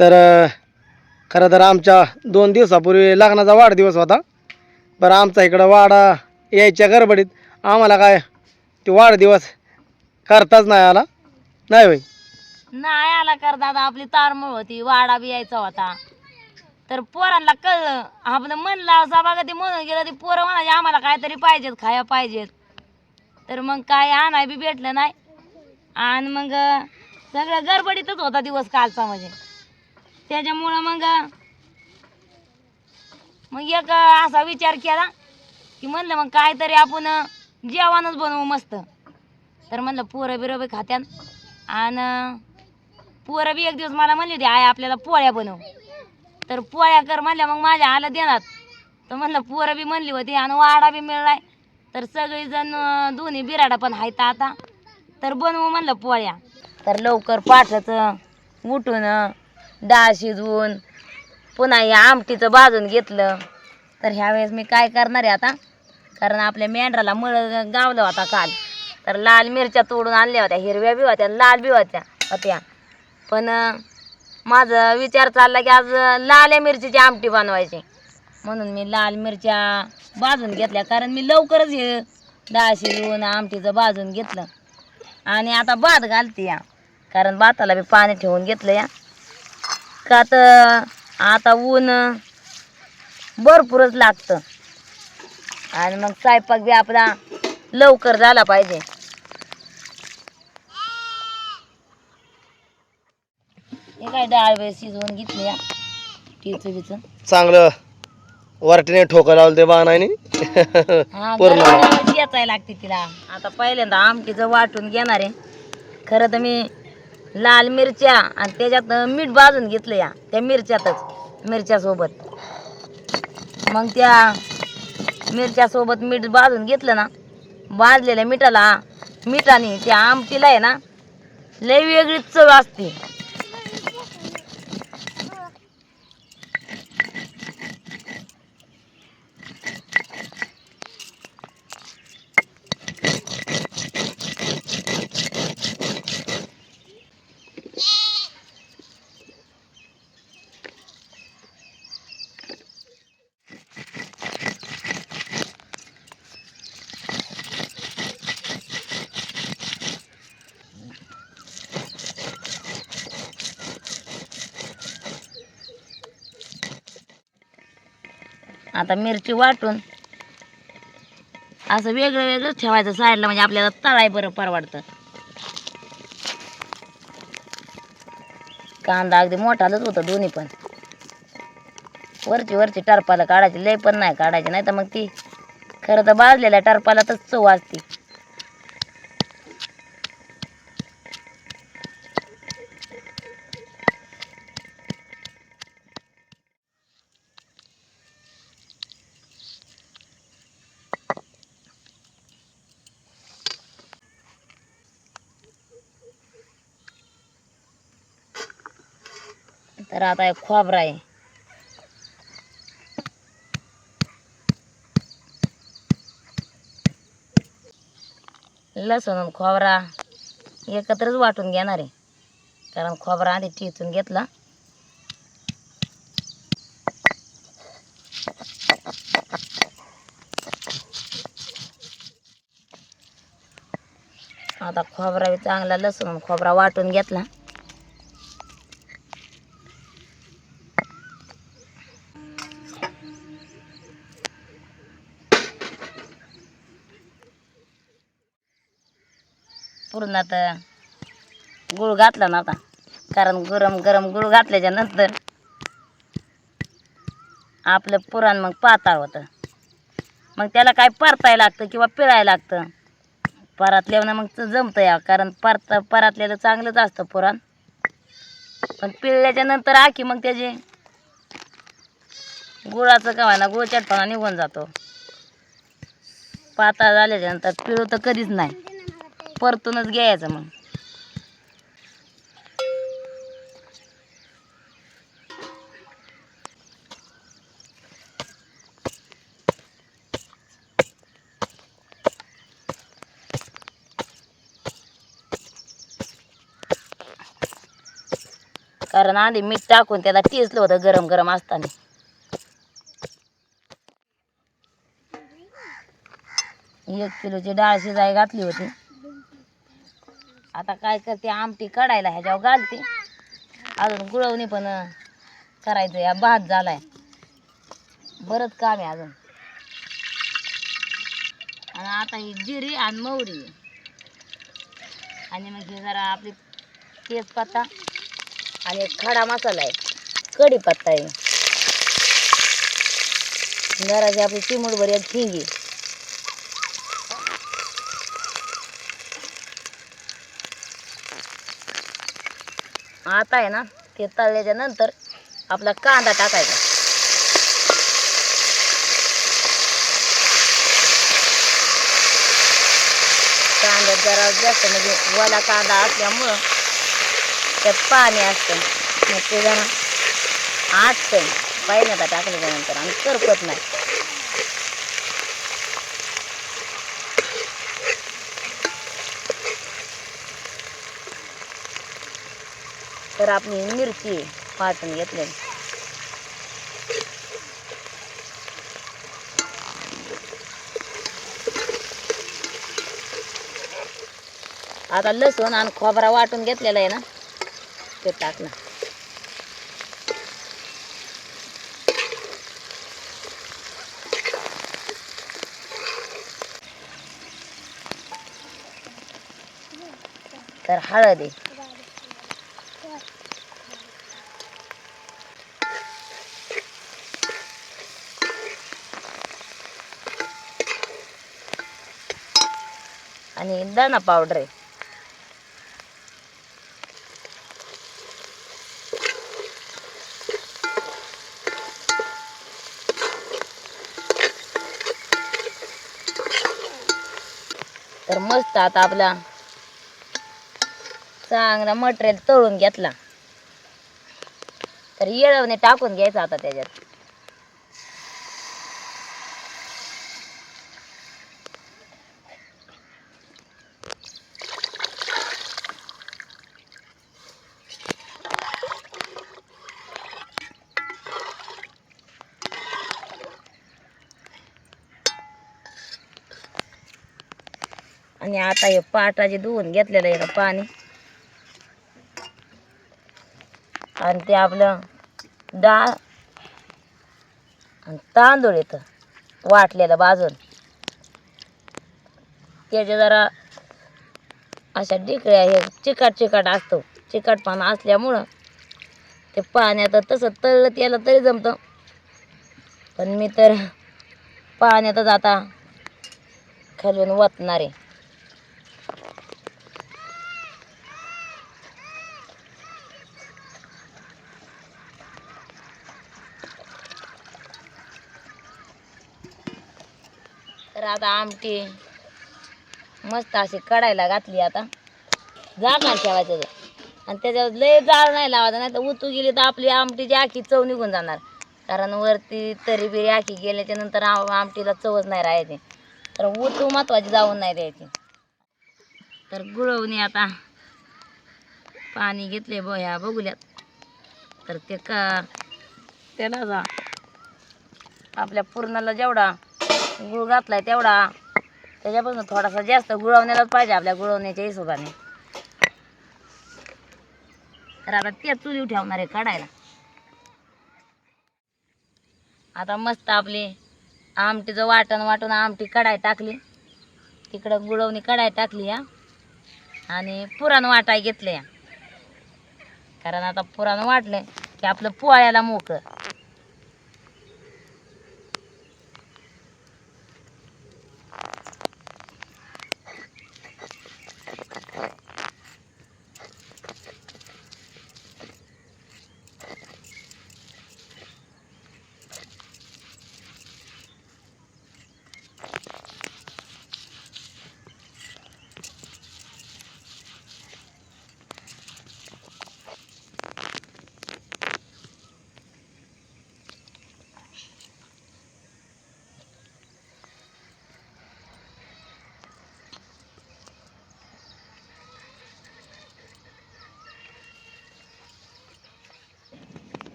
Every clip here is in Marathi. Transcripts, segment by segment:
तर खरं तर आमच्या दोन दिवसापूर्वी लग्नाचा वाढदिवस होता. बरं आमचा इकडं वाडा यायच्या गडबडीत आम्हाला काय ते वाढदिवस करताच नाही आला. नाही होई नाही आला कर दादा आपली तारमळ होती वाडा बी यायचा होता. तर पोरांना कळलं आपलं म्हणलं असं बघा ते म्हणून गेलं ते पोरं म्हणायचे आम्हाला काहीतरी पाहिजेत खाया पाहिजेत. तर मग काय आणाय बी भेटलं नाही. आणि मग सगळं गडबडीतच होता दिवस कालचा म्हणजे. त्याच्यामुळं मग मग एक असा विचार केला की म्हणलं मग काहीतरी आपण जेवणच बनवू मस्त. तर म्हणलं पोरं बिरं बी खात्यान. आणि पोरं बी एक दिवस मला म्हणली होती आय आपल्याला पोळ्या बनव. तर पोळ्या कर म्हणल्या मग माझ्या आलं देणार. तर म्हणलं पोरं बी म्हणली होती आणि वाडा बी मिळलाय. तर सगळीजण दोन्ही बिराडा पण आहेत आता. तर बनवू म्हणलं पोळ्या. तर लवकर पाठच उठून डाळ शिजवून पुन्हा या आमटीचं भाजून घेतलं. तर ह्यावेळेस मी काय करणार आहे आता? कारण आपल्या मेंढराला मळ गावलं होता काल. तर लाल मिरच्या तोडून आणल्या होत्या हिरव्या बी होत्या लाल बी होत्या होत्या. पण माझा विचार चालला की आज लाल लाल्या मिरचीची आमटी बनवायची. म्हणून मी लाल मिरच्या भाजून घेतल्या कारण मी लवकरच हे डाळ शिजवून आमटीचं भाजून घेतलं. आणि आता भात घालते या कारण भाताला बी पाणी ठेवून घेतलं या. का तर आता ऊन भरपूरच लागतं. आणि मग स्वयंपाक बी आपला लवकर झाला पाहिजे. हे काय डाळ वेळ शिजवून घेतली या? टिचू चांगलं. वरटीने ठोकं लावलं ते बाणाने. हा पूर्ण. गरम गरमच घेचायला लागते तिला. आता पहिल्यांदा आमटीचं वाटून घेणार आहे. खरं तर मी लाल मिरच्या आणि त्याच्यात मीठ भाजून घेतलं या त्या मिरच्यातच मिरच्यासोबत. मग त्या मिरच्यासोबत मीठ भाजून घेतलं ना भाजलेल्या मिठाला मिठाने त्या आमटीला आहे ना लय वेगळीच चव असते. आता मिरची वाटून असं वेगळं वेगळं ठेवायचं साईडला म्हणजे आपल्याला तळाय बरं परवडतं. कांदा अगदी मोठालच होतं दोन्ही पण. वरची वरची टरपाला काढायची लय पण नाही काढायची नाही तर मग ती खरं तर भाजलेल्या टरपाला तर चव असते. तर आता एक खोबरा आहे. लसूण खोबरा एकत्रच वाटून घेणार आहे. कारण खोबरा आधी टिचून घेतला. आता खोबरा बी चांगला लसूण खोबरा वाटून घेतला. पुरणात गुळ घातला ना आता. कारण गरम गरम गुळ घातल्याच्या नंतर आपलं पुरण मग पाताळ होतं. मग त्याला काय परताय लागतं किंवा पिळायला लागतं? परातल्यानं मग तर जमतं या कारण परत परातलेलं चांगलंच असतं पुरण. पण पिळल्याच्या नंतर आखी मग त्याचे गुळाचं का ना गुळ चटपणा निघून जातो. पाताळ झाल्याच्यानंतर पिळू तर कधीच नाही. परतूनच घ्यायचं मग. कारण आधी मीठ टाकून त्याला टिचलं होतं गरम गरम असताना. एक किलोची डाळ शिजाय घातली होती. आता काय करते आमटी कढायला ह्याच्यावर घालते. अजून गुळवणी पण करायचं या भात झालाय. बरंच काम आहे अजून. आणि आता ही जिरी आणि मोहरी. आणि मग हे जरा आपली तेजपत्ता आणि खडा मसाला आहे. कढीपत्ता आहे. जराची आपली चिमूटभर एक हिंगी. आता आहे ना ते तळल्याच्या नंतर आपला कांदा टाकायचा. कांदा जरा जास्त म्हणजे वाला कांदा असल्यामुळं त्यात पाणी असतं. मग ते जरा आटतं. पाहिजे टाकल्याच्यानंतर आणि करपत नाही. तर आपली मिरची वाटून घेतलेली आता लसूण आणि खोबरा वाटून घेतलेला आहे ना ते टाकलं तर हळद आहे. आणि पावडर आहे तर मस्त आता आपला चांगला मटेरियल तळून घेतला. तर येळवणे टाकून घ्यायचं आता त्याच्यात आणि आता हे पाटाचे धुवून घेतलेलं आहे ना पाणी. आणि ते आपलं डाळ आणि तांदूळ येतं वाटलेलं बाजून त्याचे जरा अशा डिकळ्या हे चिकट चिकट असतो. चिकटपणा असल्यामुळं ते पाण्यात तसं तळलं त्याला तरी जमतं. पण मी तर पाण्यातच आता खालून वतणार आहे. तर आता आमटी मस्त अशी कढायला घातली आता. झाकण ठेवायचं आणि त्याच्यावर लय जाळ नाही लावायचं नाही तर उतू गेली तर आपली आमटीची आखी चव निघून जाणार. कारण वरती तरी बिरी आखी गेल्याच्यानंतर आमटीला चवच नाही राहायची. तर उतू महत्वाची जाऊन नाही द्यायची. तर गुळवणी आता पाणी घेतले ब बघूल्यात. तर ते का त्याला जा. आपल्या पूर्णाला जेवढा गुळ घातलाय तेवढा. त्याच्यापासून थोडासा जास्त गुळवण्यालाच पाहिजे आपल्या गुळवण्याच्या हिशोबाने. तर आता ते चुलीव ठेवणार आहे काढायला. आता मस्त आपली आमटीचं वाटण वाटून आमटी कढाई टाकली. तिकडं गुळवणी कढाई टाकली या. आणि पुराण वाटाय घेतलं या. कारण आता पुराण वाटलं की आपलं पोळ्याला मोकळं.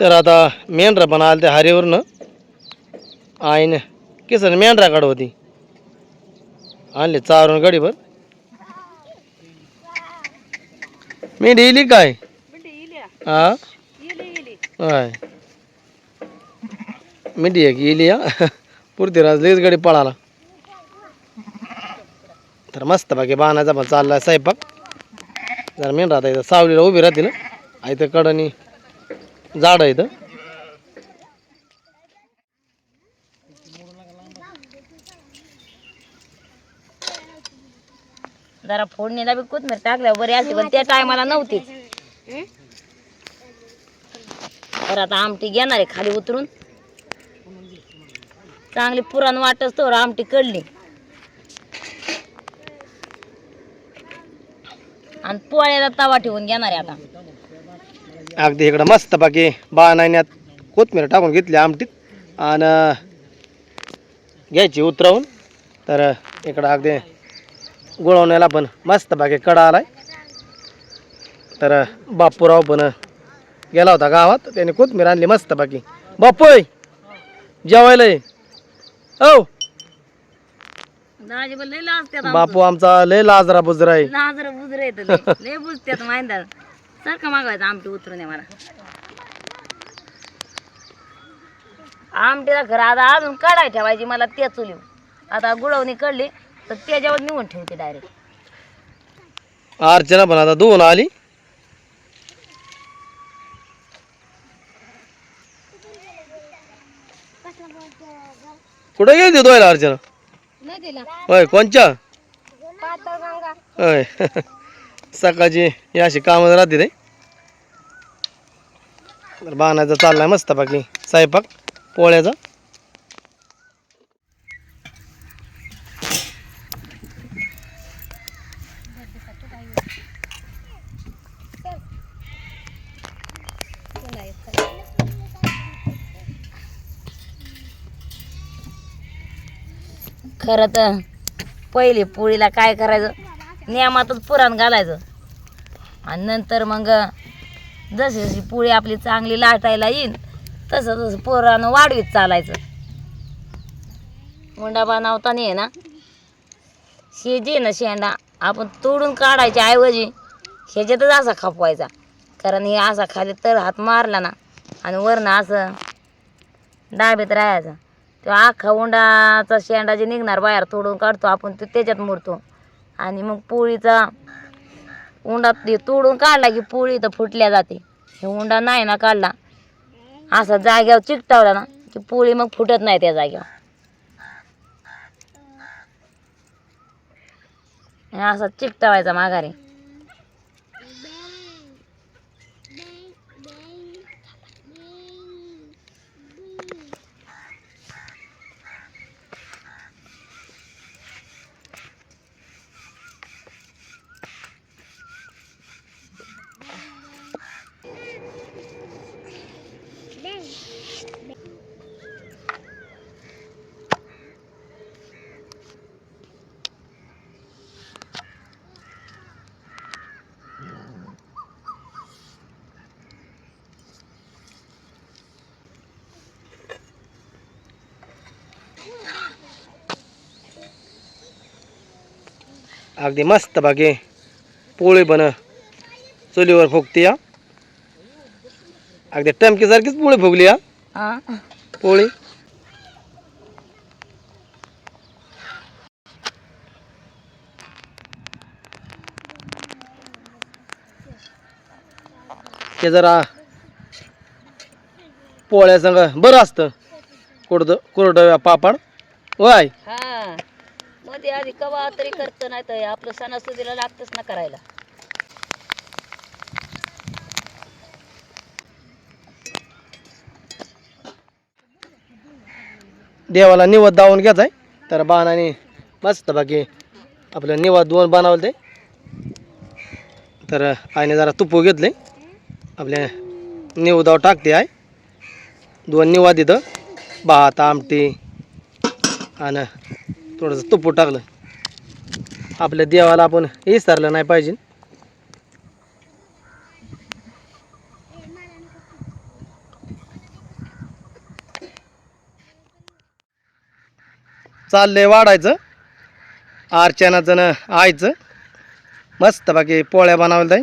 तर आता मेंढरा पण आलं त्या हारीवरनं. आईनं किसन मेंढरा काढ होती आणले चारून गडीभर. मेंढी येली काय? हा होय. मेंढी एक येली हा पुरतीराज लगेच गडी पळाला. तर मस्त बाकी बाणाचा पण चाललाय स्वयंपाक. जरा मेंढरा आता इथं सावलीला उभी राहतील. इथं कडनी झाड आहे इथं जरा फोडणीला बी कोथमीर टाकल्यावर बरी असते पण त्या टायमाला नव्हतीच तर आता आमटी घेणार आहे खाली उतरून. चांगली पुराण वाटच तर आमटी कडली आणि पोळ्याला तवा ठेवून घेणार आहे आता. अगदी इकडं मस्त बाकी बाणाण्यात कोथमीर टाकून घेतली आमटीत. आणि घ्यायची उतरवून. तर इकडं अगदी गुळवण्याला पण मस्त बाकी कडा आलाय. तर बापूराव पण गेला होता गावात. त्याने कोथमीर आणली मस्त बाकी बापूय जेवायला लाजत्यात बापू आमचा लय लाजरा बुजरा आहे. माहिती सारखं मागवायचं? आमटी उतरून मला. आमटीला खरं आता अजून काढाय ठेवायची मला ते चुली आता गुळवणी कळली तर त्याच्यावर निवून ठेवते डायरेक्ट अर्चना पण आता धुवून आली. कुठे गेली धुवायला अर्चना होय कोणच्या? होय. सकाळची ही अशी कामं राहते रे तर बाणाचा चाललाय मस्त बाकी स्वयंपाक पोळ्याचा. खरं तर पहिले पोळीला काय करायचं? नियमातच पुराण घालायचं. आणि नंतर मग जशी जशी पोळी आपली चांगली लाटायला येईल तसं तसं पुराण वाढवीत चालायचं. मुंडा बनवताना आहे ना शेजी ना शेंडा आपण तोडून काढायच्या ऐवजी ह्याच्यातच असा खपवायचा. कारण हे असा खाली तर हात मारला ना आणि वरनं असं डाबीत राहायचं. तो अख्खा उंडाचा शेंडा जे निघणार बाहेर तोडून काढतो आपण ते त्याच्यात मुरतो. आणि मग पोळीचा उंडा ते तोडून काढला की पोळी तर फुटल्या जाते. हे उंडा नाही ना काढला. असा जाग्यावर चिकटावला ना की पोळी मग फुटत नाही त्या जाग्यावर असा चिकटावायचा माघारी. अगदी मस्त बाकी पोळी पण चुलीवर फुगती या अगदी टमकीसारखीच पोळी फुगली या पोळी. ते जरा पोळ्या संग बरं असतं. कुरड कुरडव्या पापड. वाय हा. मध्ये आधी कवा तरी करतं नाही तर आपलं सणासुदीला लागतच ना करायला. देवाला निवद दावून घ्यायचा आहे तर बाणाने मस्त बाकी आपलं निवद दोन बनवलं ते. तर आईने जरा तुपू घेतले. आपल्या निवदाव टाकते आहे दोन निवाद इथं. भात आमटी आणि थोडंसं तुपू टाकलं. आपल्या देवाला आपण विसरलं नाही पाहिजे. चाललंय वाढायचं. अर्चना जण आयचं. मस्त बाकी पोळ्या बनवायला जाई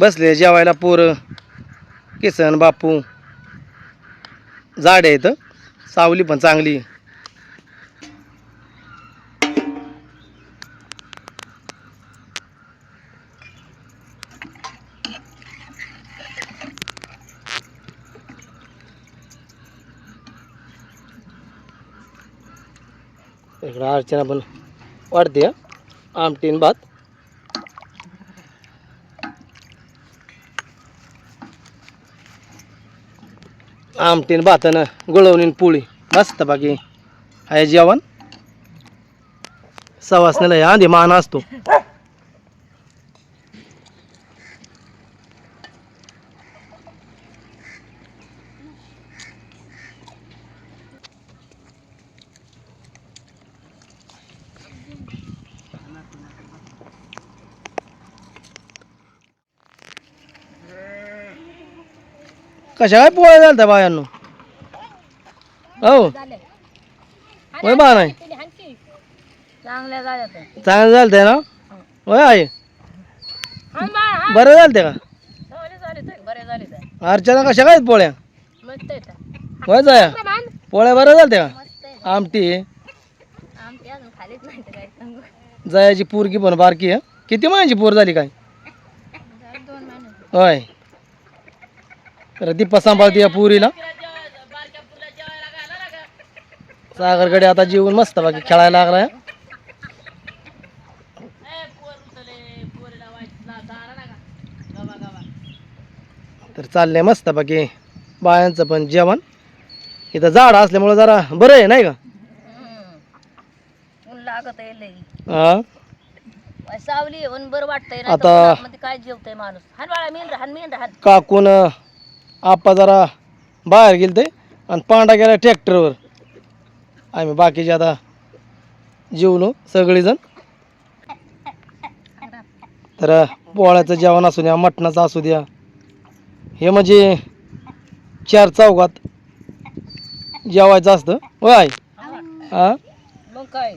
बसले जेवायला पूर किसन बापू. झाडे आहेत. सावली पण चांगली. इकडं अर्चना पण वाढते आमटीन भात. आमटीन भातानं गुळवणीन पोळी. मस्त बाकी. आहे जेवण. सवासण्याला आधी मान असतो. कशा काय पोळ्या झाल्या बायांनो? हो. होय बा नाही. चांगल्या झाल्या चांगलं झालं ना? होय आहे बरं झालं का बरे झाले अर्चना कशा काय पोळ्या? मस्त आहे होय जाया. पोळ्या बरं झाल्या का? आमटी. आमची अजून खालीच नाही तर काय सांगू. जयाची पोरगी पण बारकी आहे. किती महिन्याची पोर झाली काय? होय. तर दीपा सांभाळते या पुरीला. सागरकडे आता जेवून मस्त बाकी खेळायला लागलाय. तर चाललंय मस्त बाकी. बायांचं पण जेवण. इथं झाड असल्यामुळं जरा बरं आहे नाही का? ऊन लागत आहे लई. हा? सावली बरं वाटतंय आता- काय जेवतंय माणूस. हान बाळा मेन राहन मेन राहन काकून आप्पा जरा बाहेर गेलते आणि पांडा गेला ट्रॅक्टरवर. आम्ही बाकीचे आता जेवलो सगळेजण. तर पोळ्याचं जेवण असू द्या मटणाचं असू द्या. हे म्हणजे चार चौकात जेवायचं असतं. होय. हा मग काय?